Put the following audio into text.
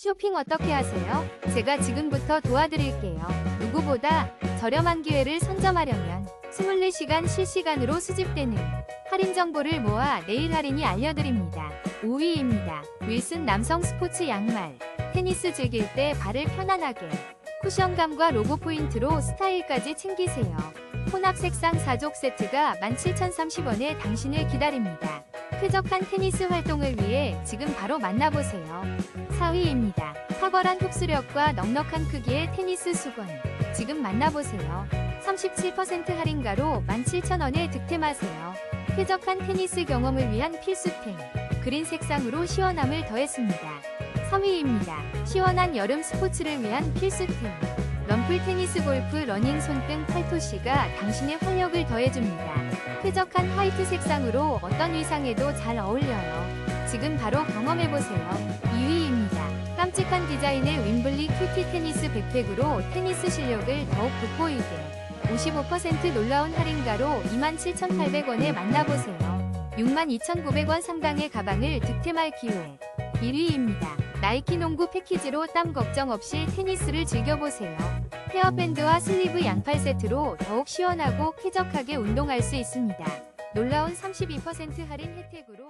쇼핑 어떻게 하세요? 제가 지금부터 도와드릴게요. 누구보다 저렴한 기회를 선점하려면 24시간 실시간으로 수집되는 할인 정보를 모아 내일 할인이 알려드립니다. 5위입니다. 윌슨 남성 스포츠 양말. 테니스 즐길 때 발을 편안하게 쿠션감과 로고 포인트로 스타일까지 챙기세요. 혼합 색상 4족 세트가 17,030원에 당신을 기다립니다. 쾌적한 테니스 활동을 위해 지금 바로 만나보세요. 4위입니다. 탁월한 흡수력과 넉넉한 크기의 테니스 수건. 지금 만나보세요. 37% 할인가로 17,000원에 득템하세요. 쾌적한 테니스 경험을 위한 필수템. 그린 색상으로 시원함을 더했습니다. 3위입니다. 시원한 여름 스포츠를 위한 필수템. 럼플 테니스 골프 러닝 손등 팔토시가 당신의 활력을 더해줍니다. 쾌적한 화이트 색상으로 어떤 의상에도 잘 어울려요. 지금 바로 경험해보세요. 2위입니다. 깜찍한 디자인의 윈블리 큐티 테니스 백팩으로 테니스 실력을 더욱 돋보이게 55% 놀라운 할인가로 27,800원에 만나보세요. 62,900원 상당의 가방을 득템할 기회. 1위입니다. 나이키 농구 패키지로 땀 걱정 없이 테니스를 즐겨보세요. 헤어밴드와 슬리브 양팔 세트로 더욱 시원하고 쾌적하게 운동할 수 있습니다. 놀라운 32% 할인 혜택으로